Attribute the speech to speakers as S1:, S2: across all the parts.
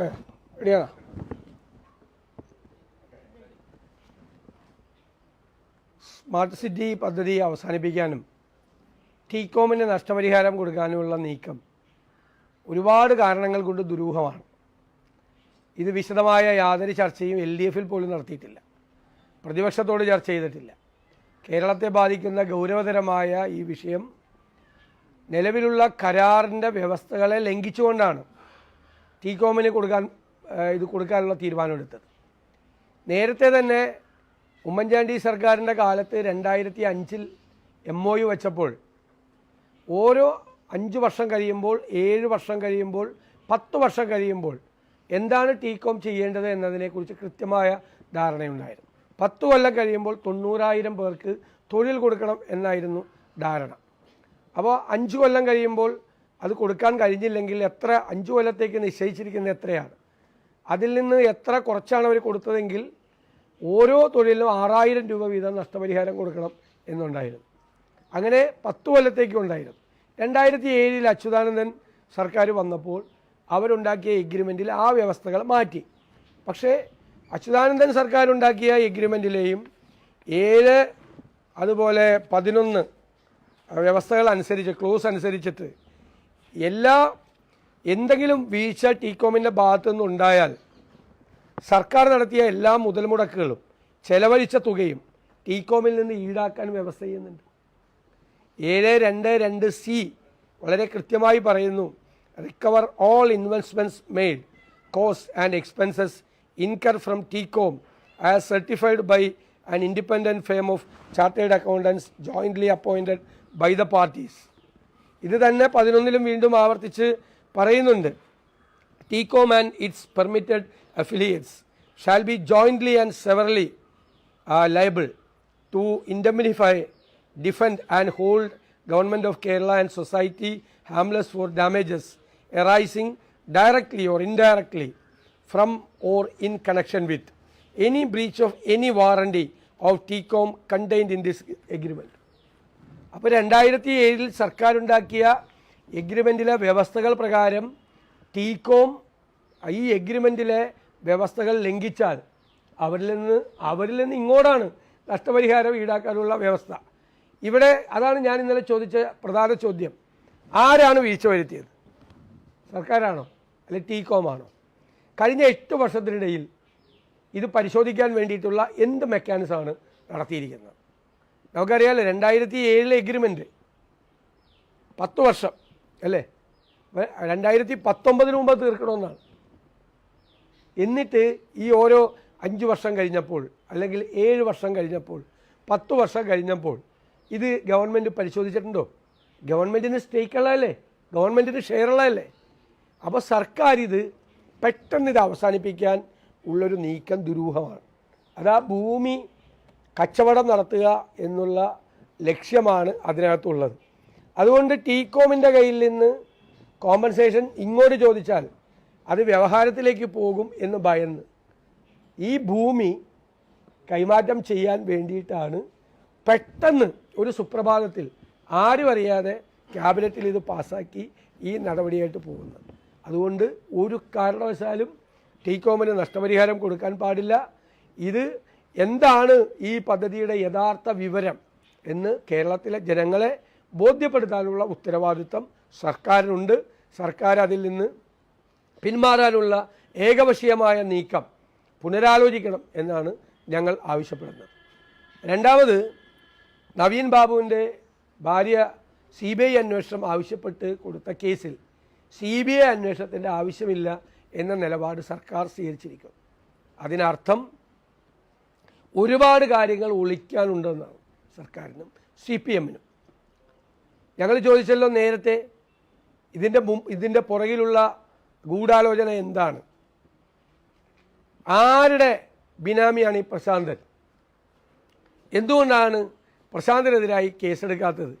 S1: റെഡിയാണോ? Smart city പദ്ധതി അവസാനിപ്പിക്കാനും ടീകോമിന് നഷ്ടപരിഹാരം കൊടുക്കാനുമുള്ള നീക്കം ഒരുപാട് കാരണങ്ങൾ കൊണ്ട് ദുരൂഹമാണ്. ഇത് വിശദമായ യാതൊരു ചർച്ചയും എൽ ഡി എഫിൽ പോലും നടത്തിയിട്ടില്ല. പ്രതിപക്ഷത്തോട് ചർച്ച ചെയ്തിട്ടില്ല. കേരളത്തെ ബാധിക്കുന്ന ഗൗരവതരമായ ഈ വിഷയം നിലവിലുള്ള കരാറിന്റെ വ്യവസ്ഥകളെ ലംഘിച്ചുകൊണ്ടാണ് ടീകോമിന് കൊടുക്കാൻ ഇത് കൊടുക്കാനുള്ള തീരുമാനമെടുത്തത്. നേരത്തെ തന്നെ ഉമ്മൻചാണ്ടി സർക്കാരിന്റെ കാലത്ത് രണ്ടായിരത്തി അഞ്ചിൽ എം ഒ യു വെച്ചപ്പോൾ ഓരോ അഞ്ച് വർഷം കഴിയുമ്പോൾ ഏഴ് വർഷം കഴിയുമ്പോൾ പത്ത് വർഷം കഴിയുമ്പോൾ എന്താണ് ടീകോം ചെയ്യേണ്ടത് എന്നതിനെക്കുറിച്ച് കൃത്യമായ ധാരണയുണ്ടായിരുന്നു. പത്ത് കൊല്ലം കഴിയുമ്പോൾ തൊണ്ണൂറായിരം പേർക്ക് തൊഴിൽ കൊടുക്കണം എന്നായിരുന്നു ധാരണ. അപ്പോൾ അഞ്ച് കൊല്ലം കഴിയുമ്പോൾ അത് കൊടുക്കാൻ കഴിഞ്ഞില്ലെങ്കിൽ എത്ര അഞ്ച് കൊല്ലത്തേക്ക് നിശ്ചയിച്ചിരിക്കുന്നത് എത്രയാണ്? അതിൽ നിന്ന് എത്ര കുറച്ചാണ് അവർ കൊടുത്തതെങ്കിൽ ഓരോ തൊഴിലിനും ആറായിരം രൂപ വീതം നഷ്ടപരിഹാരം കൊടുക്കണം എന്നുണ്ടായിരുന്നു. അങ്ങനെ പത്ത് കൊല്ലത്തേക്കും ഉണ്ടായിരുന്നു. രണ്ടായിരത്തി ഏഴിൽ അച്യുതാനന്ദൻ സർക്കാർ വന്നപ്പോൾ അവരുണ്ടാക്കിയ എഗ്രിമെന്റിൽ ആ വ്യവസ്ഥകൾ മാറ്റി. പക്ഷേ അച്യുതാനന്ദൻ സർക്കാർ ഉണ്ടാക്കിയ എഗ്രിമെന്റിലെയും ഏഴ് അതുപോലെ പതിനൊന്ന് വ്യവസ്ഥകൾ അനുസരിച്ച് ക്ലോസ് അനുസരിച്ചിട്ട് എല്ലാ എന്തെങ്കിലും വീഴ്ച ടീകോമിന്റെ ഭാഗത്തു നിന്നുണ്ടായാൽ സർക്കാർ നടത്തിയ എല്ലാ മുതൽ മുടക്കുകളും ചെലവഴിച്ച തുകയും ടീകോമിൽ നിന്ന് ഈടാക്കാൻ വ്യവസ്ഥ ചെയ്യുന്നുണ്ട്. ഏഴ് രണ്ട് രണ്ട് സി വളരെ കൃത്യമായി പറയുന്നു recover all investments made cost and expenses incur from TECOM as certified by an independent firm of chartered accountants jointly appointed by the parties ഇത് തന്നെ പതിനൊന്നിലും വീണ്ടും ആവർത്തിച്ച് പറയുന്നുണ്ട് and its permitted affiliates shall be jointly and severally uh, liable to indemnify, defend and hold government of Kerala and society harmless for damages arising directly or indirectly from or in connection with any breach of any warranty of TCOM contained in this agreement. അപ്പോൾ രണ്ടായിരത്തി ഏഴിൽ സർക്കാർ ഉണ്ടാക്കിയ എഗ്രിമെന്റിലെ വ്യവസ്ഥകൾ പ്രകാരം TECOM ഈ എഗ്രിമെന്റിലെ വ്യവസ്ഥകൾ ലംഘിച്ചാൽ അവരിൽ നിന്ന് അവരിൽ നിന്ന് ഇങ്ങോട്ടാണ് നഷ്ടപരിഹാരം ഈടാക്കാനുള്ള വ്യവസ്ഥ. ഇവിടെ അതാണ് ഞാൻ ഇന്നലെ ചോദിച്ച പ്രധാന ചോദ്യം. ആരാണ് വീഴ്ച വരുത്തിയത്? സർക്കാരാണോ? അല്ലെ ടീകോമാണോ കഴിഞ്ഞ എട്ട് വർഷത്തിനിടയിൽ ഇത് പരിശോധിക്കാൻ വേണ്ടിയിട്ടുള്ള എന്ത് മെക്കാനിസമാണ് നടത്തിയിരിക്കുന്നത്? നമുക്കറിയാലോ രണ്ടായിരത്തി ഏഴിലെ എഗ്രിമെന്റ് പത്ത് വർഷം അല്ലേ? രണ്ടായിരത്തി പത്തൊമ്പതിന് മുമ്പ് തീർക്കണമെന്നാണ്. എന്നിട്ട് ഈ ഓരോ അഞ്ച് വർഷം കഴിഞ്ഞപ്പോൾ അല്ലെങ്കിൽ ഏഴ് വർഷം കഴിഞ്ഞപ്പോൾ പത്ത് വർഷം കഴിഞ്ഞപ്പോൾ ഇത് ഗവൺമെന്റ് പരിശോധിച്ചിട്ടുണ്ടോ? ഗവൺമെന്റിന് സ്റ്റേക്ക് ഉള്ളതല്ലേ? ഗവൺമെന്റിന് ഷെയർ ഉള്ളതല്ലേ? അപ്പോൾ സർക്കാർ ഇത് പെട്ടെന്ന് ഇത് അവസാനിപ്പിക്കാൻ ഉള്ളൊരു നീക്കം ദുരൂഹമാണ്. അതാ ഭൂമി കച്ചവടം നടത്തുക എന്നുള്ള ലക്ഷ്യമാണ് അതിനകത്തുള്ളത്. അതുകൊണ്ട് ടീകോമിന്റെ കയ്യിൽ നിന്ന് കോമ്പൻസേഷൻ ഇങ്ങോട്ട് ചോദിച്ചാൽ അത് വ്യവഹാരത്തിലേക്ക് പോകും എന്ന് ഭയന്ന്. ഈ ഭൂമി കൈമാറ്റം ചെയ്യാൻ വേണ്ടിയിട്ടാണ് പെട്ടെന്ന് ഒരു സുപ്രഭാതത്തിൽ ആരും അറിയാതെ ക്യാബിനറ്റിൽ ഇത് പാസ്സാക്കി ഈ നടപടിയായിട്ട് പോകുന്നത്. അതുകൊണ്ട് ഒരു കാരണവശാലും ടീകോമിന് നഷ്ടപരിഹാരം കൊടുക്കാൻ പാടില്ല. ഇത് എന്താണ് ഈ പദ്ധതിയുടെ യഥാർത്ഥ വിവരം എന്ന് കേരളത്തിലെ ജനങ്ങളെ ബോധ്യപ്പെടുത്താനുള്ള ഉത്തരവാദിത്വം സർക്കാരിനുണ്ട്. സർക്കാർ അതിൽ നിന്ന് പിന്മാറാനുള്ള ഏകപക്ഷീയമായ നീക്കം പുനരാലോചിക്കണം എന്നാണ് ഞങ്ങൾ ആവശ്യപ്പെടുന്നത്. രണ്ടാമത് നവീൻ ബാബുവിന്റെ ഭാര്യ സി ബി ഐ അന്വേഷണം ആവശ്യപ്പെട്ട് കൊടുത്ത കേസിൽ സി ബി ഐ അന്വേഷണത്തിന്റെ ആവശ്യമില്ല എന്ന നിലപാട് സർക്കാർ സ്വീകരിച്ചിരിക്കും അതിനർത്ഥം ഒരുപാട് കാര്യങ്ങൾ ഒളിക്കാനുണ്ടെന്നാണ് സർക്കാരിനും സി പി എമ്മിനും. ഞങ്ങൾ ചോദിച്ചല്ലോ നേരത്തെ ഇതിന്റെ ഇതിന്റെ പുറകിലുള്ള ഗൂഢാലോചന എന്താണ്? ആരുടെ ബിനാമിയാണ് ഈ പ്രശാന്തൻ? എന്തുകൊണ്ടാണ് പ്രശാന്തനെതിരായി കേസെടുക്കാത്തത്?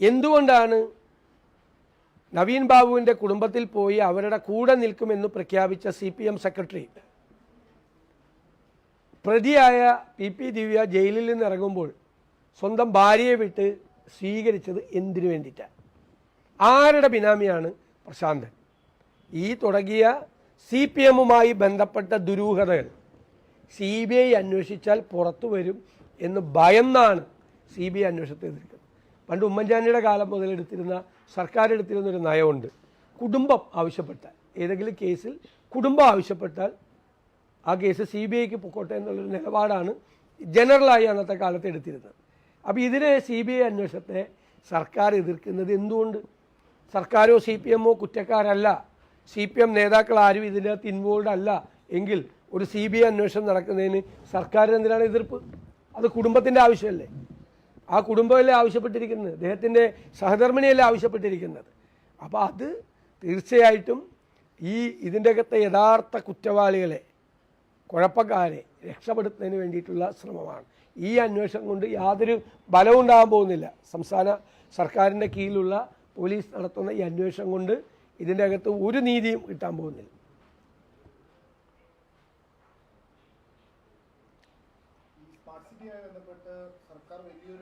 S1: എന്തുകൊണ്ടാണ് നവീൻ ബാബുവിന്റെ കുടുംബത്തിൽ പോയി അവരുടെ കൂടെ നിൽക്കുമെന്ന് പ്രഖ്യാപിച്ച സി സെക്രട്ടറി പ്രതിയായ പി പി ദിവ്യ ജയിലിൽ നിന്ന് ഇറങ്ങുമ്പോൾ സ്വന്തം ഭാര്യയെ വിട്ട് സ്വീകരിച്ചത് എന്തിനു വേണ്ടിയിട്ടാണ് ആരുടെ ബിനാമിയാണ് പ്രശാന്തൻ? ഈ തുടങ്ങിയ സി പി എമ്മുമായി ബന്ധപ്പെട്ട ദുരൂഹതകൾ സി ബി ഐ അന്വേഷിച്ചാൽ പുറത്തു വരും എന്ന് ഭയന്നാണ് സി ബി ഐ അന്വേഷണത്തെ എതിർക്കുന്നത്. പണ്ട് ഉമ്മൻചാണ്ടിയുടെ കാലം മുതൽ എടുത്തിരുന്ന സർക്കാർ എടുത്തിരുന്ന ഒരു നയമുണ്ട്. കുടുംബം ആവശ്യപ്പെട്ടാൽ ഏതെങ്കിലും കേസിൽ കുടുംബം ആവശ്യപ്പെട്ടാൽ ആ കേസ് സി ബി ഐക്ക് പൊക്കോട്ടെ എന്നുള്ളൊരു നിലപാടാണ് ജനറലായി അന്നത്തെ കാലത്ത് എടുത്തിരുന്നത്. അപ്പോൾ ഇതിനെ സി ബി ഐ അന്വേഷണത്തെ സർക്കാർ എതിർക്കുന്നത് എന്തുകൊണ്ട്? സർക്കാരോ സി പി എമ്മോ കുറ്റക്കാരല്ല. സി പി എം നേതാക്കൾ ആരും ഇതിനകത്ത് ഇൻവോൾവ് അല്ല. എങ്കിൽ ഒരു സി ബി ഐ അന്വേഷണം നടക്കുന്നതിന് സർക്കാർ എന്തിനാണ് എതിർപ്പ്? അത് കുടുംബത്തിന്റെ ആവശ്യമല്ലേ? ആ കുടുംബമല്ലേ ആവശ്യപ്പെട്ടിരിക്കുന്നത്? അദ്ദേഹത്തിന്റെ സഹധർമ്മിണിയല്ലേ ആവശ്യപ്പെട്ടിരിക്കുന്നത്? അപ്പോൾ അത് തീർച്ചയായിട്ടും ഈ ഇതിന്റെ അകത്തെ യഥാർത്ഥ കുറ്റവാളികളെ കുഴപ്പക്കാരെ രക്ഷപ്പെടുത്തുന്നതിന് വേണ്ടിയിട്ടുള്ള ശ്രമമാണ്. ഈ അന്വേഷണം കൊണ്ട് യാതൊരു ബലവും ഉണ്ടാകാൻ പോകുന്നില്ല. സംസ്ഥാന സർക്കാരിന്റെ കീഴിലുള്ള പോലീസ് നടത്തുന്ന ഈ അന്വേഷണം കൊണ്ട് ഇതിന്റെ അകത്ത് ഒരു നീതിയും കിട്ടാൻ പോകുന്നില്ല.
S2: സർക്കാർ വലിയൊരു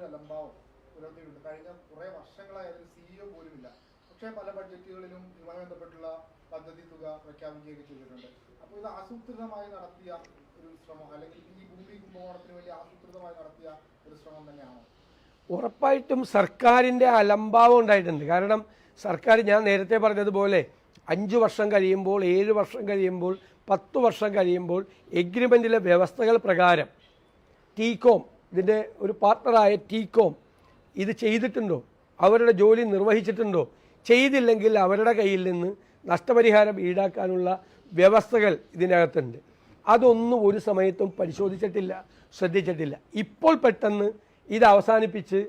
S2: കഴിഞ്ഞ കുറേ വർഷങ്ങളായി സിഇഒ സിഇഒ പോലുമില്ല. പക്ഷേ പല ബഡ്ജറ്റുകളിലും ഇതുമായി ബന്ധപ്പെട്ടുള്ള പദ്ധതി തുക പ്രഖ്യാപിക്കുകയൊക്കെ ചെയ്തിട്ടുണ്ട്. അപ്പോൾ ഇത് ആസൂത്രിതമായി നടത്തിയ ഒരു ശ്രമം അല്ലെങ്കിൽ ഈ ഭൂമി കുംഭകോണത്തിന് വേണ്ടി ആസൂത്രിതമായി നടത്തിയ ഒരു ശ്രമം തന്നെയാണോ?
S1: ഉറപ്പായിട്ടും സർക്കാരിന്റെ അലംഭാവം ഉണ്ടായിട്ടുണ്ട്. കാരണം സർക്കാർ ഞാൻ നേരത്തെ പറഞ്ഞതുപോലെ അഞ്ച് വർഷം കഴിയുമ്പോൾ ഏഴ് വർഷം കഴിയുമ്പോൾ പത്ത് വർഷം കഴിയുമ്പോൾ എഗ്രിമെന്റിലെ വ്യവസ്ഥകൾ പ്രകാരം ടീകോം ഇതിന്റെ ഒരു പാർട്ണറായ ടീകോം ഇത് ചെയ്തിട്ടുണ്ടോ? അവരുടെ ജോലി നിർവഹിച്ചിട്ടുണ്ടോ? ചെയ്തില്ലെങ്കിൽ അവരുടെ കയ്യിൽ നിന്ന് നഷ്ടപരിഹാരം ഈടാക്കാനുള്ള വ്യവസ്ഥകൾ ഇതിനകത്തുണ്ട്. അതൊന്നും ഒരു സമയത്തും പരിശോധിച്ചിട്ടില്ല ശ്രദ്ധിച്ചിട്ടില്ല. ഇപ്പോൾ പെട്ടെന്ന് ഇത് അവസാനിപ്പിച്ച്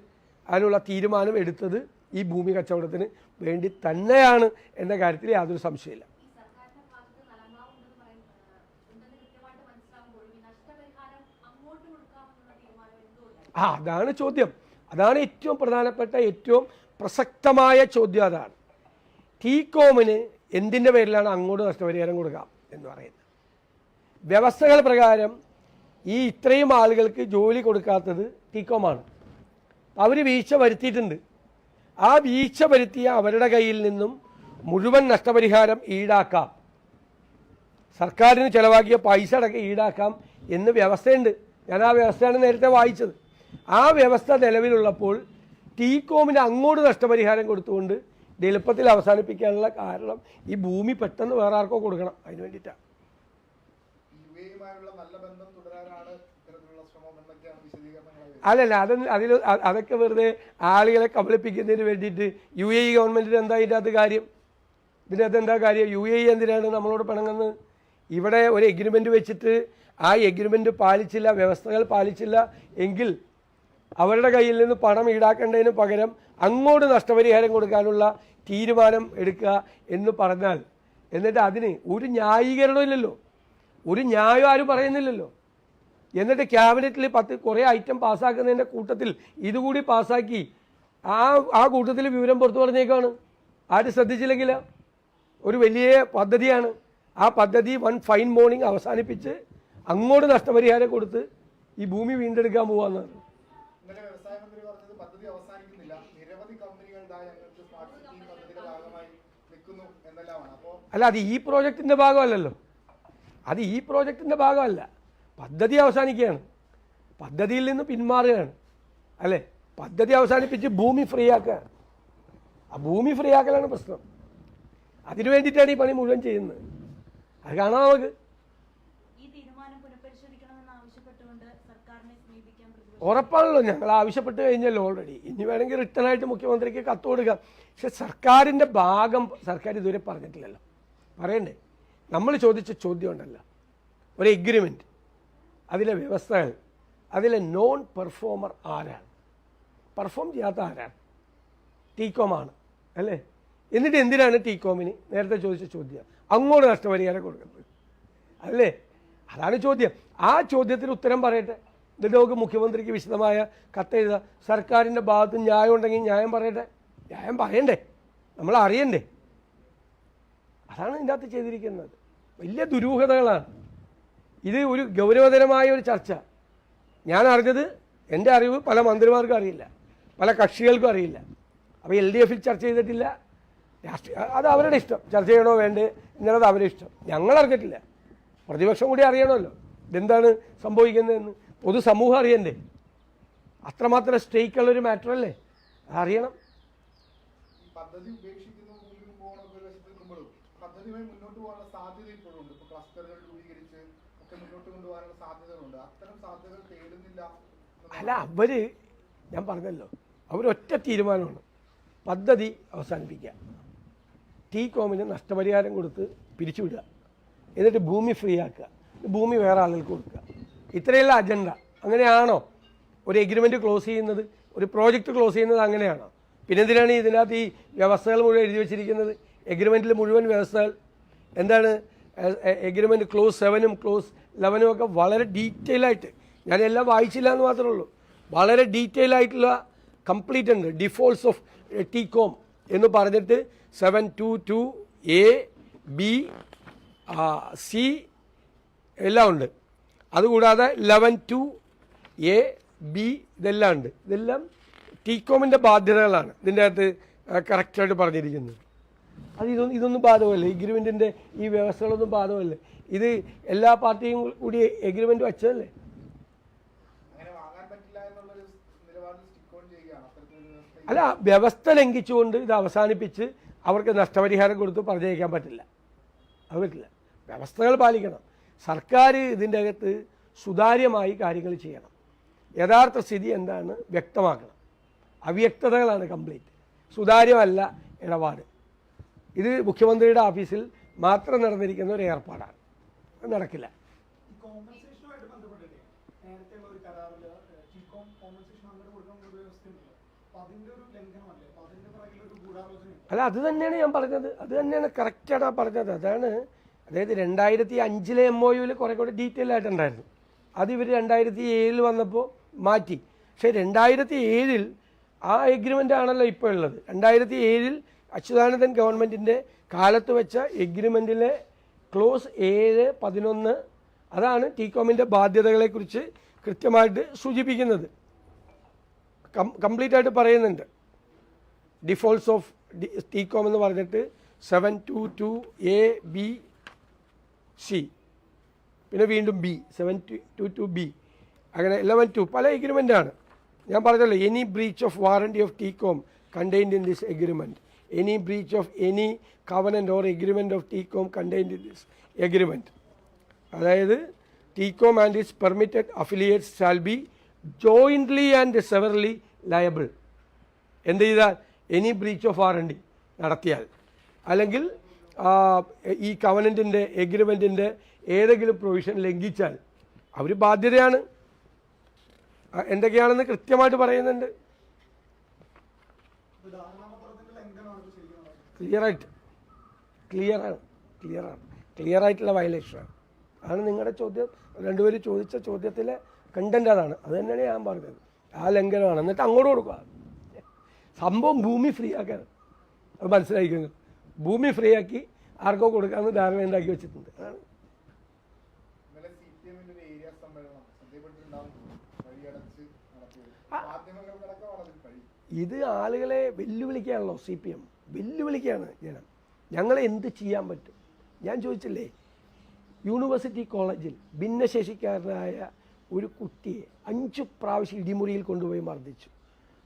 S1: അതിനുള്ള തീരുമാനം എടുത്തത് ഈ ഭൂമി കച്ചവടത്തിന് വേണ്ടി തന്നെയാണ് എന്ന കാര്യത്തിൽ യാതൊരു സംശയമില്ല ആ അതാണ് ചോദ്യം. അതാണ് ഏറ്റവും പ്രധാനപ്പെട്ട ഏറ്റവും പ്രസക്തമായ ചോദ്യം അതാണ്. ടീകോമിന് എന്തിന്റെ പേരിലാണ് അങ്ങോട്ട് നഷ്ടപരിഹാരം കൊടുക്കാം എന്ന് പറയുന്നത്? വ്യവസ്ഥകൾ പ്രകാരം ഈ ഇത്രയും ആളുകൾക്ക് ജോലി കൊടുക്കാത്തത് ടിക്കോമാണ് അവർ വീഴ്ച വരുത്തിയിട്ടുണ്ട്. ആ വീഴ്ച വരുത്തിയ അവരുടെ കയ്യിൽ നിന്നും മുഴുവൻ നഷ്ടപരിഹാരം ഈടാക്കാം. സർക്കാരിന് ചിലവാക്കിയ പൈസ അടക്കം ഈടാക്കാം എന്ന് വ്യവസ്ഥയുണ്ട്. ഞാൻ ആ വ്യവസ്ഥയാണ് നേരത്തെ വായിച്ചത്. ആ വ്യവസ്ഥ നിലവിലുള്ളപ്പോൾ ടീകോമിന് അങ്ങോട്ട് നഷ്ടപരിഹാരം കൊടുത്തുകൊണ്ട് ഇത് എളുപ്പത്തിൽ അവസാനിപ്പിക്കാനുള്ള കാരണം ഈ ഭൂമി പെട്ടെന്ന് വേറെ ആർക്കോ കൊടുക്കണം. അതിന് വേണ്ടിയിട്ടാണ് അല്ലല്ല അത് അതിൽ അതൊക്കെ വെറുതെ ആളുകളെ കബളിപ്പിക്കുന്നതിന് വേണ്ടിയിട്ട് യു എ ഇ ഗവൺമെന്റിന് എന്താ ഇതിന്റെ അത് കാര്യം? ഇതിനകത്ത് എന്താ കാര്യം? യു എ ഇ എന്തിനാണ് നമ്മളോട് പിണങ്ങുന്നത്? ഇവിടെ ഒരു എഗ്രിമെന്റ് വെച്ചിട്ട് ആ എഗ്രിമെന്റ് പാലിച്ചില്ല വ്യവസ്ഥകൾ പാലിച്ചില്ല എങ്കിൽ അവരുടെ കയ്യിൽ നിന്ന് പണം ഈടാക്കേണ്ടതിന് പകരം അങ്ങോട്ട് നഷ്ടപരിഹാരം കൊടുക്കാനുള്ള തീരുമാനം എടുക്കുക എന്ന് പറഞ്ഞാൽ എന്നിട്ട് അതിന് ഒരു ന്യായീകരണം ഇല്ലല്ലോ. ഒരു ന്യായം ആരും പറയുന്നില്ലല്ലോ. എന്നിട്ട് ക്യാബിനറ്റിൽ പത്ത് കുറേ ഐറ്റം പാസ്സാക്കുന്നതിന്റെ കൂട്ടത്തിൽ ഇതുകൂടി പാസ്സാക്കി ആ ആ കൂട്ടത്തിൽ വിവരം പുറത്തു പറഞ്ഞേക്കാണ്. ആരും ശ്രദ്ധിച്ചില്ലെങ്കിൽ ഒരു വലിയ പദ്ധതിയാണ്. ആ പദ്ധതി വൺ ഫൈൻ മോർണിംഗ് അവസാനിപ്പിച്ച് അങ്ങോട്ട് നഷ്ടപരിഹാരം കൊടുത്ത് ഈ ഭൂമി വീണ്ടെടുക്കാൻ പോകാമെന്നാണ്
S2: ഇന്നലെ വ്യവസായ മന്ത്രി പറഞ്ഞത് പദ്ധതി അവസാനിക്കുന്നില്ല നിരവധി കമ്പനികൾ ഇതാ ഞങ്ങൾക്ക് സ്മാർട്ട് സിറ്റി പദ്ധതിയുടെ ഭാഗമായി നിൽക്കുന്നു എന്നെല്ലാമാണ് അപ്പോൾ
S1: അല്ല അത് ഈ പ്രോജക്റ്റിന്റെ ഭാഗമല്ലല്ലോ. അത് ഈ പ്രോജക്റ്റിന്റെ ഭാഗമല്ല. പദ്ധതി അവസാനിക്കുകയാണ്. പദ്ധതിയിൽ നിന്ന് പിന്മാറുകയാണ്. അല്ലേ? പദ്ധതി അവസാനിപ്പിച്ച് ഭൂമി ഫ്രീ ആക്കുക ആ ഭൂമി ഫ്രീ ആക്കലാണ് പ്രശ്നം. അതിനു വേണ്ടിയിട്ടാണ് ഈ പണി മുഴുവൻ ചെയ്യുന്നത്. അത് കാണാം നമുക്ക്. ഉറപ്പാണല്ലോ ഞങ്ങൾ ആവശ്യപ്പെട്ട് കഴിഞ്ഞല്ലോ ഓൾറെഡി ഇനി വേണമെങ്കിൽ റിട്ടേൺ ആയിട്ട് മുഖ്യമന്ത്രിക്ക് കത്ത് കൊടുക്കാം. പക്ഷെ സർക്കാരിന്റെ ഭാഗം സർക്കാർ ഇതുവരെ പറഞ്ഞിട്ടില്ലല്ലോ. പറയണ്ടേ? നമ്മൾ ചോദിച്ച ചോദ്യം ഉണ്ടല്ലോ ഒരു എഗ്രിമെന്റ് അതിലെ വ്യവസ്ഥകൾ. അതിലെ നോൺ പെർഫോമർ ആരാണ്? പെർഫോം ചെയ്യാത്ത ആരാണ്? ടീകോമാണ് അല്ലേ? എന്നിട്ട് എന്തിനാണ് ടീകോമിന് നേരത്തെ ചോദിച്ച ചോദ്യം? അങ്ങോട്ട് നഷ്ടപരിഹാരം കൊടുക്കുന്നത്. അല്ലേ? അതാണ് ചോദ്യം. ആ ചോദ്യത്തിന് ഉത്തരം പറയട്ടെ. എന്നിട്ട് മുഖ്യമന്ത്രിക്ക് വിശദമായ കത്തെഴുതുക സർക്കാരിന്റെ ഭാഗത്ത് ന്യായം ഉണ്ടെങ്കിൽ ന്യായം പറയട്ടെ. ന്യായം പറയണ്ടേ? നമ്മൾ അറിയണ്ടേ? അതാണ് ഇതിന്റെ അകത്ത് ചെയ്തിരിക്കുന്നത്. വലിയ ദുരൂഹതകളാണ്. ഇത് ഒരു ഗൗരവതരമായ ഒരു ചർച്ച. ഞാൻ അറിഞ്ഞത് എന്റെ അറിവ് പല മന്ത്രിമാർക്കും അറിയില്ല. പല കക്ഷികൾക്കും അറിയില്ല. അപ്പോൾ എൽ ഡി എഫിൽ ചർച്ച ചെയ്തിട്ടില്ല. രാഷ്ട്രീയ അത് അവരുടെ ഇഷ്ടം. ചർച്ച ചെയ്യണോ വേണ്ടേ എന്നുള്ളത് അവരുടെ ഇഷ്ടം. ഞങ്ങൾ അറിഞ്ഞിട്ടില്ല. പ്രതിപക്ഷം കൂടി അറിയണമല്ലോ. ഇതെന്താണ് സംഭവിക്കുന്നതെന്ന്. പൊതുസമൂഹം അറിയണ്ടേ? അത്രമാത്രം സ്റ്റേക്കുള്ളൊരു മാറ്റർ അല്ലേ അറിയണം
S2: പദ്ധതി ഉപേക്ഷിക്കുന്ന ഭൂമി പോകണമൊക്കെ ഒരു വശത്ത് നിൽക്കുമ്പോഴും പദ്ധതിയുമായി മുന്നോട്ട് പോകാനുള്ള സാധ്യത ഇപ്പോഴും ഉണ്ട് ഇപ്പൊ ക്ലസ്റ്ററുകൾ രൂപീകരിച്ച് ഒക്കെ മുന്നോട്ട് കൊണ്ടുപോകാനുള്ള സാധ്യതകളുണ്ട്. അത്തരം സാധ്യതകൾ തേടുന്നില്ല
S1: അല്ല അവർ ഞാൻ പറഞ്ഞല്ലോ അവരൊറ്റ തീരുമാനമാണ്. പദ്ധതി അവസാനിപ്പിക്കുക. ടി കോമിന് നഷ്ടപരിഹാരം കൊടുത്ത് പിരിച്ചുവിടുക. എന്നിട്ട് ഭൂമി ഫ്രീ ആക്കുക. ഭൂമി വേറെ ആളുകൾക്ക് കൊടുക്കുക. ഇത്രയുള്ള അജണ്ട അങ്ങനെയാണോ? ഒരു എഗ്രിമെന്റ് ക്ലോസ് ചെയ്യുന്നത്? ഒരു പ്രോജക്റ്റ് ക്ലോസ് ചെയ്യുന്നത് അങ്ങനെയാണോ? പിന്നെ എന്തിനാണ് ഇതിനകത്ത് ഈ വ്യവസ്ഥകൾ മുഴുവൻ എഴുതി വെച്ചിരിക്കുന്നത്? എഗ്രിമെന്റിൽ മുഴുവൻ വ്യവസ്ഥകൾ എന്താണ്? എഗ്രിമെന്റ് ക്ലോസ് സെവനും ക്ലോസ് ലെവനും ഒക്കെ വളരെ ഡീറ്റെയിൽ ആയിട്ട് ഞാനെല്ലാം വായിച്ചില്ല എന്ന് മാത്രമേ ഉള്ളൂ. വളരെ ഡീറ്റെയിൽ ആയിട്ടുള്ള കംപ്ലീറ്റ് ഉണ്ട്. ഡിഫോൾട്ട്സ് ഓഫ് ടി കോം എന്ന് പറഞ്ഞിട്ട് seven two two A B C എല്ലാം ഉണ്ട്. അതുകൂടാതെ ലെവൻ ടു എ ബി ഇതെല്ലാം ഉണ്ട്. ഇതെല്ലാം ടി കോമിന്റെ ബാധ്യതകളാണ് ഇതിന്റെ അകത്ത് കറക്റ്റായിട്ട് പറഞ്ഞിരിക്കുന്നത്. അത് ഇതൊന്നും ഇതൊന്നും ബാധകമല്ല. എഗ്രിമെന്റിന്റെ ഈ വ്യവസ്ഥകളൊന്നും ബാധകമല്ല. ഇത് എല്ലാ പാർട്ടിയും കൂടി എഗ്രിമെന്റ് വച്ചതല്ലേ? അല്ല വ്യവസ്ഥ ലംഘിച്ചുകൊണ്ട് ഇത് അവസാനിപ്പിച്ച് അവർക്ക് നഷ്ടപരിഹാരം കൊടുത്ത് പറഞ്ഞയക്കാൻ പറ്റില്ല. അത് പറ്റില്ല. വ്യവസ്ഥകൾ പാലിക്കണം. സർക്കാർ ഇതിന്റെ അകത്ത് സുതാര്യമായി കാര്യങ്ങൾ ചെയ്യണം. യഥാർത്ഥ സ്ഥിതി എന്താണ്? വ്യക്തമാക്കണം. അവ്യക്തതകളാണ് കംപ്ലീറ്റ്. സുതാര്യമല്ല ഇടപാട്. ഇത് മുഖ്യമന്ത്രിയുടെ ഓഫീസിൽ മാത്രം നടന്നിരിക്കുന്ന ഒരു ഏർപ്പാടാണ്. നടക്കില്ല. അല്ല അത് തന്നെയാണ് ഞാൻ പറഞ്ഞത്. അത് തന്നെയാണ് കറക്റ്റാണ് പറഞ്ഞത്. അതാണ് അതായത് രണ്ടായിരത്തി അഞ്ചിലെ എം ഒ യുവിൽ കുറെ കൂടെ ഡീറ്റെയിൽ ആയിട്ടുണ്ടായിരുന്നു. അത് ഇവർ രണ്ടായിരത്തി ഏഴിൽ വന്നപ്പോൾ മാറ്റി. പക്ഷേ രണ്ടായിരത്തി ഏഴിൽ ആ എഗ്രിമെന്റ് ആണല്ലോ ഇപ്പോൾ ഉള്ളത്. രണ്ടായിരത്തി ഏഴിൽ അച്യുതാനന്ദൻ ഗവൺമെന്റിന്റെ കാലത്ത് വെച്ച എഗ്രിമെന്റിലെ ക്ലോസ് ഏഴ് പതിനൊന്ന് അതാണ് ടീകോമിന്റെ ബാധ്യതകളെക്കുറിച്ച് കൃത്യമായിട്ട് സൂചിപ്പിക്കുന്നത്. കംപ്ലീറ്റ് ആയിട്ട് പറയുന്നുണ്ട്. ഡിഫോൾട്ട്സ് ഓഫ് ടി കോം എന്ന് പറഞ്ഞിട്ട് seven two two A B C. പിന്നെ വീണ്ടും B seven two two B. അങ്ങനെ ഇലവൻ ടു പല എഗ്രിമെന്റാണ് ഞാൻ പറഞ്ഞല്ലോ any breach of warranty of TECOM contained in this agreement breach of any covenant or agreement of TECOM contained in this agreement അതായത് TECOM and its permitted affiliates shall be jointly and severally liable എന്ത് ചെയ്താൽ any breach of warranty നടത്തിയാൽ. അല്ലെങ്കിൽ ഈ കവനന്റിന്റെ എഗ്രിമെന്റിന്റെ ഏതെങ്കിലും provision ലംഘിച്ചാൽ അവർ ബാധ്യതയാണ്. എന്തൊക്കെയാണെന്ന് കൃത്യമായിട്ട് പറയുന്നുണ്ട്
S3: അപ്പൊ ധാരണാപത്രത്തിന്റെ ലംഘനമാണ് ഇത് ശരിക്കും നടക്കുന്നത്.
S1: ക്ലിയറായിട്ട്. ക്ലിയറാണ്. ക്ലിയറാണ്. ക്ലിയർ ആയിട്ടുള്ള വയലേഷനാണ്. അതാണ് നിങ്ങളുടെ ചോദ്യം. രണ്ടുപേരും ചോദിച്ച ചോദ്യത്തിലെ കണ്ടന്റ് അതാണ്. അത് തന്നെയാണ് ഞാൻ പറഞ്ഞത്. ആ ലംഘനമാണ്. എന്നിട്ട് അങ്ങോട്ട് കൊടുക്കുക. സംഭവം ഭൂമി ഫ്രീ ആക്കാൻ അത് മനസ്സിലാക്കുന്നത് ഭൂമി ഫ്രീ ആക്കി ആർക്കോ കൊടുക്കാമെന്ന് ധാരണ ഉണ്ടാക്കി വെച്ചിട്ടുണ്ട്. അതാണ്. ഇത് ആളുകളെ വെല്ലുവിളിക്കുകയാണല്ലോ സി പി എം വെല്ലുവിളിക്കുകയാണ് ജനം. ഞങ്ങളെ എന്ത് ചെയ്യാൻ പറ്റും? ഞാൻ ചോദിച്ചില്ലേ യൂണിവേഴ്സിറ്റി കോളേജിൽ ഭിന്നശേഷിക്കാരനായ ഒരു കുട്ടിയെ അഞ്ച് പ്രാവശ്യം ഇടിമുറിയിൽ കൊണ്ടുപോയി മർദ്ദിച്ചു.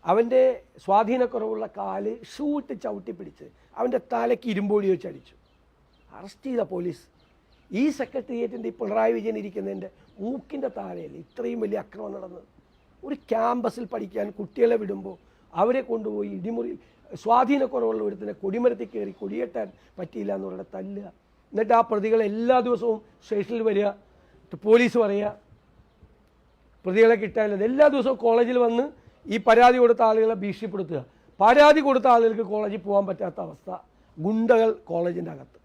S1: അവന്റെ സ്വാധീനക്കുറവുള്ള കാൽ ഷൂട്ട് ചവിട്ടി പിടിച്ച് അവന്റെ തലയ്ക്ക് ഇരുമ്പോഴി വെച്ച് അടിച്ചു അറസ്റ്റ് ചെയ്ത പോലീസ്. ഈ സെക്രട്ടേറിയറ്റിന്റെ ഈ പിണറായി വിജയൻ ഇരിക്കുന്നതിന്റെ മൂക്കിന്റെ താഴെയല്ലേ ഇത്രയും വലിയ അക്രമം നടന്നത്? ഒരു ക്യാമ്പസിൽ പഠിക്കാൻ കുട്ടികളെ വിടുമ്പോൾ അവരെ കൊണ്ടുപോയി ഇടിമുറി സ്വാധീനക്കുറവുള്ള ഒരുത്തിനെ കൊടിമരത്തിൽ കയറി കൊടിയേറ്റാൻ പറ്റിയില്ല എന്ന് പറഞ്ഞാൽ തല്ലുക. എന്നിട്ട് ആ പ്രതികൾ എല്ലാ ദിവസവും സ്റ്റേഷനിൽ വരിക പോലീസ് പറയുക. പ്രതികളെ കിട്ടാനില്ല. എല്ലാ ദിവസവും കോളേജിൽ വന്ന് ഈ പരാതി കൊടുത്ത ആളുകളെ ഭീഷണിപ്പെടുത്തുക. പരാതി കൊടുത്ത ആളുകൾക്ക് കോളേജിൽ പോകാൻ പറ്റാത്ത അവസ്ഥ. ഗുണ്ടകൾ കോളേജിന്റെ അകത്ത്.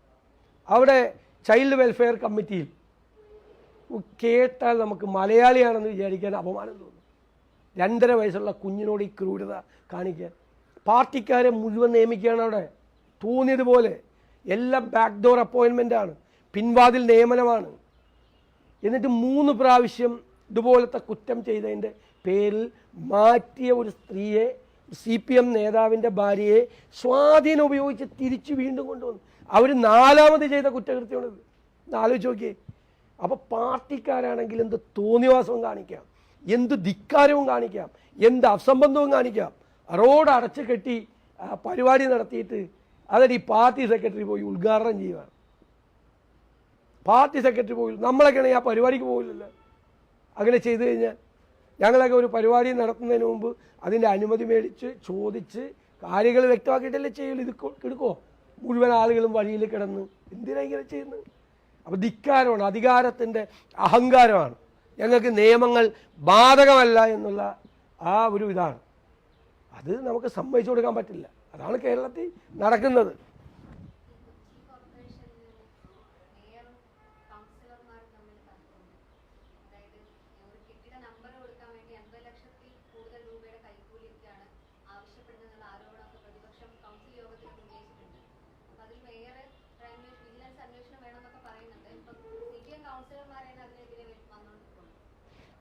S1: അവിടെ ചൈൽഡ് വെൽഫെയർ കമ്മിറ്റിയിൽ കേട്ടാൽ നമുക്ക് മലയാളിയാണെന്ന് വിചാരിക്കാൻ അപമാനം തോന്നും. രണ്ടര വയസ്സുള്ള കുഞ്ഞിനോട് ഈ ക്രൂരത കാണിക്കാൻ. പാർട്ടിക്കാരെ മുഴുവൻ നിയമിക്കുകയാണ് അവിടെ. തോന്നിയതുപോലെ എല്ലാം ബാക്ക്ഡോർ അപ്പോയിൻമെന്റ് ആണ്. പിൻവാതിൽ നിയമനമാണ്. എന്നിട്ട് മൂന്ന് പ്രാവശ്യം ഇതുപോലത്തെ കുറ്റം ചെയ്തതിന്റെ പേരിൽ മാറ്റിയ ഒരു സ്ത്രീയെ സി പി എം നേതാവിന്റെ ഭാര്യയെ സ്വാധീനം ഉപയോഗിച്ച് തിരിച്ചു വീണ്ടും കൊണ്ടുവന്നു. അവർ നാലാമത് ചെയ്ത കുറ്റകൃത്യമാണിത് ആലോചിച്ച് നോക്കിയേ. അപ്പോൾ പാർട്ടിക്കാരാണെങ്കിൽ എന്ത് തോന്നിവാസവും കാണിക്കാം. എന്ത് ധിക്കാരവും കാണിക്കാം. എന്ത് അസംബന്ധവും കാണിക്കാം. റോഡ് അടച്ചു കെട്ടി പരിപാടി നടത്തിയിട്ട് അതിൽ ഈ പാർട്ടി സെക്രട്ടറി പോയി ഉദ്ഘാടനം ചെയ്യുകയാണ് പാർട്ടി സെക്രട്ടറി പോയി നമ്മളൊക്കെയാണെങ്കിൽ ആ പരിപാടിക്ക് പോകില്ലല്ലോ അങ്ങനെ ചെയ്തു കഴിഞ്ഞാൽ ഞങ്ങളൊക്കെ ഒരു പരിപാടി നടത്തുന്നതിന് മുമ്പ് അതിന്റെ അനുമതി മേടിച്ച് ചോദിച്ച് കാര്യങ്ങൾ വ്യക്തമാക്കിയിട്ടല്ലേ ചെയ്യൂ ഇത് കിടക്കോ മുഴുവൻ ആളുകളും വഴിയിൽ കിടന്ന് എന്തിനാ ഇങ്ങനെ ചെയ്യുന്നത്? അപ്പോൾ ധിക്കാരമാണ് അധികാരത്തിന്റെ അഹങ്കാരമാണ്. ഞങ്ങൾക്ക് നിയമങ്ങൾ ബാധകമല്ല എന്നുള്ള ആ ഒരു ഇതാണ്. അത് നമുക്ക് സമ്മതിച്ചു കൊടുക്കാൻ പറ്റില്ല. അതാണ് കേരളത്തിൽ നടക്കുന്നത്.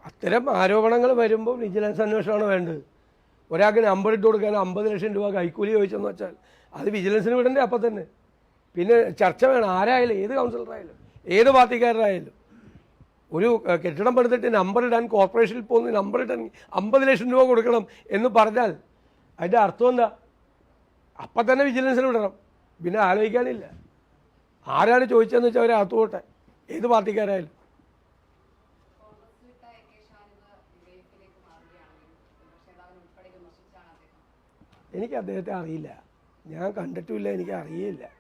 S1: അത്തരം ആരോപണങ്ങൾ വരുമ്പോൾ വിജിലൻസ് അന്വേഷണമാണ് വേണ്ടത്. ഒരാൾക്ക് നമ്പർ ഇട്ട് കൊടുക്കാൻ അമ്പത് ലക്ഷം രൂപ കൈക്കൂലി ചോദിച്ചെന്ന് വെച്ചാൽ അത് വിജിലൻസിന് വിടണ്ടേ അപ്പം തന്നെ. പിന്നെ ചർച്ച വേണം. ആരായാലും ഏത് കൗൺസിലറായാലും ഏത് പാർട്ടിക്കാരനായാലും. ഒരു കെട്ടിടം പണിതിട്ട് നമ്പർ ഇടാൻ കോർപ്പറേഷനിൽ പോകുന്ന നമ്പർ ഇടാൻ അമ്പത് ലക്ഷം രൂപ കൊടുക്കണം എന്ന് പറഞ്ഞാൽ അതിന്റെ അർത്ഥം എന്താ? അപ്പം തന്നെ വിജിലൻസിന് വിടണം. പിന്നെ ആലോചിക്കാനില്ല. ആരാണ് ചോദിച്ചതെന്ന് വെച്ചാൽ അവരെ അകത്ത് പോട്ടെ. ഏത് പാർട്ടിക്കാരായാലും
S4: കോൺഗ്രസ് വിട്ട എ കെ ഷാനിവ് വിവേകിലേക്ക് മാറുകയാണെങ്കിൽ പ്രതിപക്ഷ നേതാവിനെ ഉൾപ്പെടെ വിമർശിച്ചാണ് അദ്ദേഹം
S1: എനിക്ക് അദ്ദേഹത്തെ അറിയില്ല. ഞാൻ കണ്ടിട്ടുമില്ല എനിക്ക് അറിയില്ല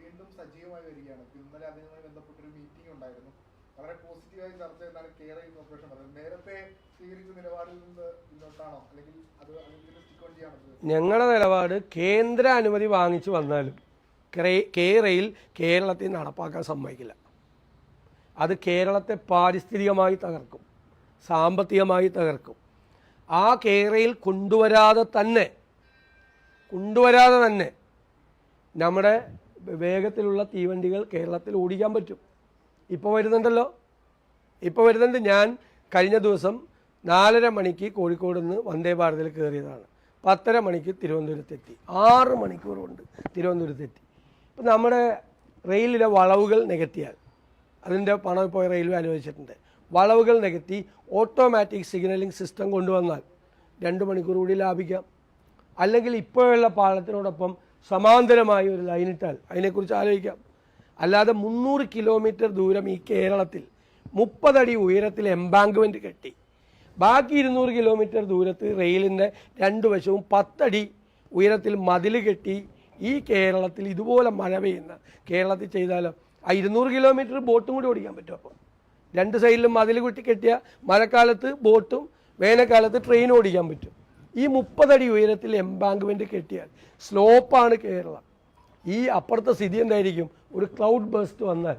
S2: വീണ്ടും സജീവമായി വരികയാണ്. ഇപ്പൊ ഇന്നലെ അതിനുമായി ബന്ധപ്പെട്ടൊരു മീറ്റിംഗ് ഉണ്ടായിരുന്നു. വളരെ പോസിറ്റീവായി ചർച്ച കോർപ്പറേഷൻ പറയുന്നത് നേരത്തെ സ്വീകരിച്ച നിലപാടിൽ നിന്ന് പിന്നോട്ടാണോ? അല്ലെങ്കിൽ അത്
S1: ഞങ്ങളുടെ നിലപാട് കേന്ദ്ര അനുമതി വാങ്ങിച്ചു വന്നാലും ക്രേ- കേരയിൽ കേരളത്തിൽ നടപ്പാക്കാൻ സമ്മതിക്കില്ല. അത് കേരളത്തെ പാരിസ്ഥിതികമായി തകർക്കും. സാമ്പത്തികമായി തകർക്കും. ആ കേരയിൽ കൊണ്ടുവരാതെ തന്നെ കൊണ്ടുവരാതെ തന്നെ നമ്മുടെ വേഗത്തിലുള്ള തീവണ്ടികൾ കേരളത്തിൽ ഓടിക്കാൻ പറ്റും. ഇപ്പോൾ വരുന്നുണ്ടല്ലോ. ഇപ്പോൾ വരുന്നുണ്ട് ഞാൻ കഴിഞ്ഞ ദിവസം നാലര മണിക്ക് കോഴിക്കോട് നിന്ന് വന്ദേ ഭാരതിൽ കയറിയതാണ്. പത്തര മണിക്ക് തിരുവനന്തപുരത്തെത്തി. ആറ് മണിക്കൂർ കൊണ്ട് തിരുവനന്തപുരത്തെത്തി. ഇപ്പം നമ്മുടെ റെയിലിലെ വളവുകൾ നികത്തിയാൽ അതിന്റെ പണം ഇപ്പോൾ റെയിൽവേ അനുവദിച്ചിട്ടുണ്ട്. വളവുകൾ നികത്തി ഓട്ടോമാറ്റിക് സിഗ്നലിംഗ് സിസ്റ്റം കൊണ്ടുവന്നാൽ രണ്ട് മണിക്കൂർ കൂടി ലാഭിക്കാം. അല്ലെങ്കിൽ ഇപ്പോഴുള്ള പാളത്തിനോടൊപ്പം സമാന്തരമായി ഒരു ലൈൻ ഇട്ടാൽ അതിനെക്കുറിച്ച് ആലോചിക്കാം. അല്ലാതെ മുന്നൂറ് കിലോമീറ്റർ ദൂരം ഈ കേരളത്തിൽ മുപ്പതടി ഉയരത്തിൽ എംബാങ്ക്മെന്റ് കെട്ടി. ബാക്കി ഇരുന്നൂറ് കിലോമീറ്റർ ദൂരത്ത് റെയിലിന്റെ രണ്ട് വശവും പത്തടി ഉയരത്തിൽ മതിൽ കെട്ടി ഈ കേരളത്തിൽ ഇതുപോലെ മഴ പെയ്യുന്ന കേരളത്തിൽ ചെയ്താലോ? ആ ഇരുന്നൂറ് കിലോമീറ്റർ ബോട്ടും കൂടി ഓടിക്കാൻ പറ്റും അപ്പോൾ. രണ്ട് സൈഡിലും മതിൽ കുട്ടി കെട്ടിയ മഴക്കാലത്ത് ബോട്ടും വേനൽക്കാലത്ത് ട്രെയിൻ ഓടിക്കാൻ പറ്റും. ഈ മുപ്പതടി ഉയരത്തിൽ എംബാങ്ക്മെന്റ് കെട്ടിയാൽ സ്ലോപ്പാണ് കേരളം. ഈ അപ്പുറത്തെ സ്ഥിതി എന്തായിരിക്കും? ഒരു ക്ലൗഡ് ബേസ്റ്റ് വന്നാൽ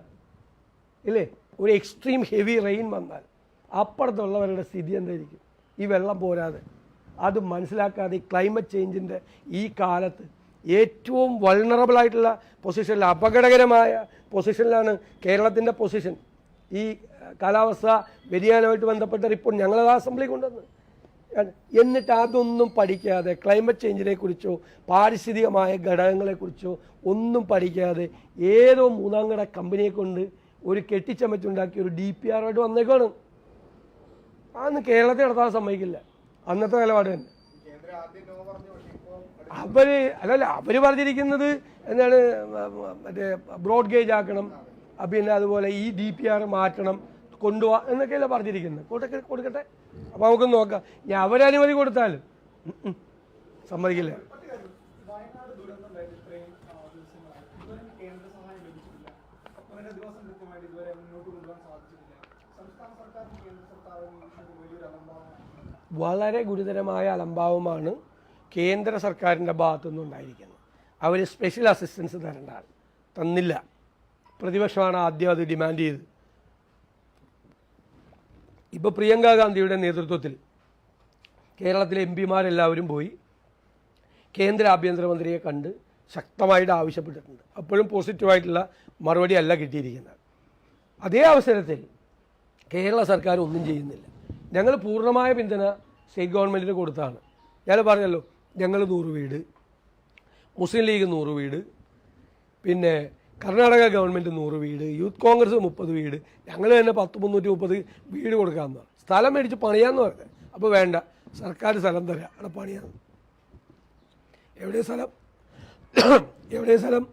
S1: ഇല്ലേ? ഒരു എക്സ്ട്രീം ഹെവി റെയിൻ വന്നാൽ അപ്പുറത്തുള്ളവരുടെ സ്ഥിതി എന്തായിരിക്കും? ഈ വെള്ളം പോരാതെ. അത് മനസ്സിലാക്കാതെ ക്ലൈമറ്റ് ചേഞ്ചിന്റെ ഈ കാലത്ത് ഏറ്റവും വൾണറബിൾ ആയിട്ടുള്ള പൊസിഷനിൽ അപകടകരമായ പൊസിഷനിലാണ് കേരളത്തിന്റെ പൊസിഷൻ ഈ കാലാവസ്ഥ വ്യതിയാനമായിട്ട് ബന്ധപ്പെട്ട റിപ്പോർട്ട് ഞങ്ങളത് അസംബ്ലി കൊണ്ടുവന്ന്. എന്നിട്ട് അതൊന്നും പഠിക്കാതെ ക്ലൈമറ്റ് ചേഞ്ചിനെ കുറിച്ചോ പാരിസ്ഥിതികമായ ഘടകങ്ങളെക്കുറിച്ചോ ഒന്നും പഠിക്കാതെ ഏതോ മൂന്നാംകട കമ്പനിയെ കൊണ്ട് ഒരു കെട്ടിച്ചമച്ചുണ്ടാക്കിയ ഒരു ഡി പി ആറായിട്ട് വന്നേക്കാണ്. അന്ന് കേരളത്തിൽ നടത്താൻ സമ്മതിക്കില്ല. അന്നത്തെ നിലപാട് തന്നെ. അവർ അല്ലല്ല അവർ പറഞ്ഞിരിക്കുന്നത് എന്താണ് മറ്റേ ബ്രോഡ് ഗേജ് ആക്കണം പിന്നെ അതുപോലെ ഈ ഡി പി ആർ മാറ്റണം കൊണ്ടുപോവാ എന്നൊക്കെയല്ലേ പറഞ്ഞിരിക്കുന്നത്. കൂട്ടൊക്കെ കൊടുക്കട്ടെ? അപ്പോൾ നമുക്ക് നോക്കാം. ഞാൻ അവരനുമതി കൊടുത്താലും. സമ്മതിക്കില്ല. വളരെ ഗുരുതരമായ അലംഭാവമാണ് കേന്ദ്ര സർക്കാരിന്റെ ഭാഗത്തുനിന്ന് ഉണ്ടായിരിക്കുന്നത്. അവർ സ്പെഷ്യൽ അസിസ്റ്റൻസ് തരേണ്ട തന്നില്ല. പ്രതിപക്ഷമാണ് ആദ്യം അത് ഡിമാൻഡ് ചെയ്തത്. ഇപ്പോൾ പ്രിയങ്ക ഗാന്ധിയുടെ നേതൃത്വത്തിൽ കേരളത്തിലെ എം പിമാരെല്ലാവരും പോയി കേന്ദ്ര ആഭ്യന്തരമന്ത്രിയെ കണ്ട് ശക്തമായിട്ട് ആവശ്യപ്പെട്ടിട്ടുണ്ട്. അപ്പോഴും പോസിറ്റീവായിട്ടുള്ള മറുപടി അല്ല കിട്ടിയിരിക്കുന്നത്. അതേ അവസരത്തിൽ കേരള സർക്കാർ ഒന്നും ചെയ്യുന്നില്ല. ഞങ്ങൾ പൂർണമായ പിന്തുണ സ്റ്റേറ്റ് ഗവൺമെന്റിന് കൊടുത്താണ്. ഞാൻ പറഞ്ഞല്ലോ ഞങ്ങൾ നൂറ് വീട് മുസ്ലിം ലീഗ് നൂറ് വീട് പിന്നെ കർണാടക ഗവൺമെന്റ് നൂറ് വീട് യൂത്ത് കോൺഗ്രസ് മുപ്പത് വീട് ഞങ്ങൾ തന്നെ പത്ത് മുന്നൂറ്റി മുപ്പത് വീട് കൊടുക്കാമെന്ന് പറഞ്ഞു. സ്ഥലം മേടിച്ച് പണിയാന്ന് പറഞ്ഞത് അപ്പോൾ വേണ്ട സർക്കാർ സ്ഥലം തരാം. അവിടെ പണിയാന്ന് എവിടെ സ്ഥലം? എവിടെ സ്ഥലം?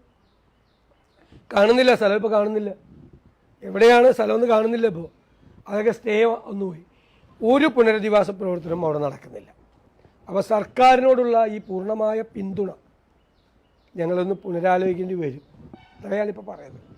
S1: കാണുന്നില്ല സ്ഥലം ഇപ്പോൾ കാണുന്നില്ല. എവിടെയാണ് സ്ഥലമൊന്നും കാണുന്നില്ല ഇപ്പോൾ അതൊക്കെ സ്റ്റേ ഒന്നുപോയി. ഒരു പുനരധിവാസ പ്രവർത്തനം അവിടെ നടക്കുന്നില്ല. അപ്പോൾ സർക്കാരിനോടുള്ള ഈ പൂർണമായ പിന്തുണ ഞങ്ങളൊന്ന് പുനരാലോചിക്കേണ്ടി വരും. അതാണ് ഞാനിപ്പോൾ പറയുന്നത്